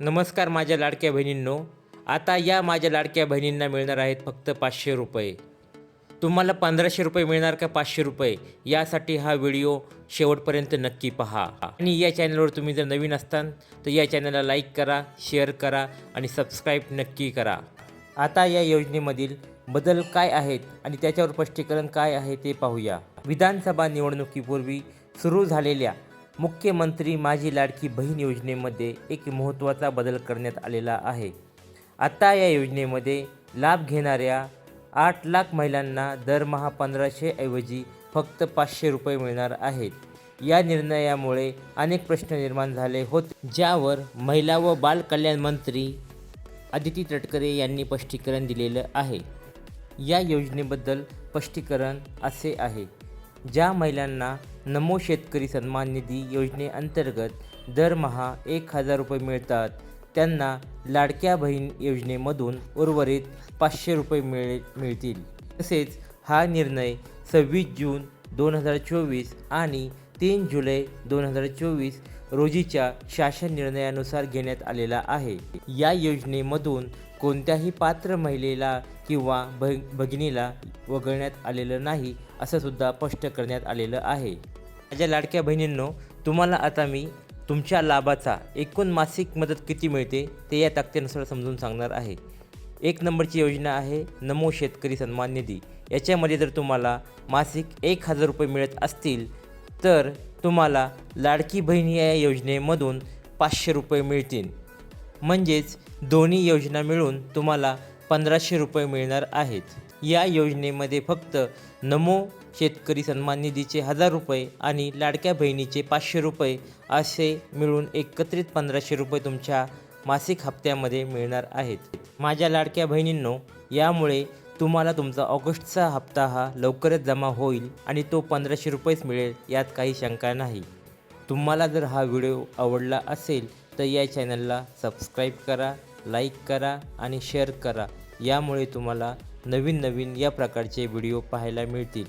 नमस्कार माझ्या लाडक्या बहिणींनो. आता या माझ्या लाडक्या बहिणींना मिळणार आहेत फक्त पाचशे रुपये. तुम्हाला पंधराशे रुपये मिळणार का पाचशे रुपये? यासाठी हा व्हिडिओ शेवटपर्यंत नक्की पहा. आणि या चॅनलवर तुम्ही जर नवीन असताल तर या चॅनलला लाईक करा शेअर करा आणि सबस्क्राईब नक्की करा. आता या योजनेमधील बदल काय आहेत आणि त्याच्यावर स्पष्टीकरण काय आहे ते पाहूया. विधानसभा निवडणुकीपूर्वी सुरू झालेल्या मुख्यमंत्री माझी लाडकी बहीण योजनेमध्ये एक महत्त्वाचा बदल करण्यात आलेला आहे. आता या योजनेमध्ये लाभ घेणाऱ्या आठ लाख महिलांना दरमहा पंधराशे ऐवजी फक्त पाचशे रुपये मिळणार आहेत. या निर्णयामुळे अनेक प्रश्न निर्माण झाले होते ज्यावर महिला व बालकल्याण मंत्री आदिती तटकरे यांनी स्पष्टीकरण दिलेलं आहे. या योजनेबद्दल स्पष्टीकरण असे आहे ज्या महिलांना नमो शेतकरी सन्मान निधी योजनेअंतर्गत दरमहा एक हजार रुपये मिळतात. त्यांना लाडक्या बहीण योजनेमधून उर्वरित पाचशे रुपये मिळ मिळतील. तसेच हा निर्णय सव्वीस जून दोन हजार चोवीस आणि तीन जुलै दोन हजार चोवीस रोजीच्या शासन निर्णयानुसार घेण्यात आलेला आहे. या योजनेमधून कोणत्याही पात्र महिलेला किंवा भ भगिनीला वगळण्यात आलेलं नाही असं सुद्धा स्पष्ट करण्यात आलेलं आहे. माझ्या लाडक्या बहिणींनो तुम्हाला आता मी तुमच्या लाभाचा एकूण मासिक मदत किती मिळते ते या तक्त्यानुसार समजून सांगणार आहे. एक नंबरची योजना आहे नमो शेतकरी सन्मान निधी. याच्यामध्ये जर तुम्हाला मासिक एक हजार रुपये मिळत असतील तर तुम्हाला लाडकी बहीण या योजनेमधून पाचशे रुपये मिळतील. म्हणजेच दोन्ही योजना मिळून तुम्हाला पंधराशे रुपये मिळणार आहेत. या योजनेमध्ये फक्त नमो शेतकरी सन्मान निधीचे हजार रुपये आणि लाडक्या बहिणीचे पाचशे रुपये असे मिळून एकत्रित पंधराशे रुपये तुमच्या मासिक हप्त्यामध्ये मिळणार आहेत. माझ्या लाडक्या बहिणींनो यामुळे तुम्हाला तुमचा ऑगस्टचा हप्ता हा लवकरच जमा होईल आणि तो पंधराशे रुपयेच मिळेल यात काही शंका नाही. तुम्हाला जर हा व्हिडिओ आवडला असेल तर या चॅनलला सबस्क्राईब करा लाईक करा आणि शेअर करा. यामुळे तुम्हाला नवीन नवीन या प्रकारचे व्हिडिओ पाहायला मिळतील.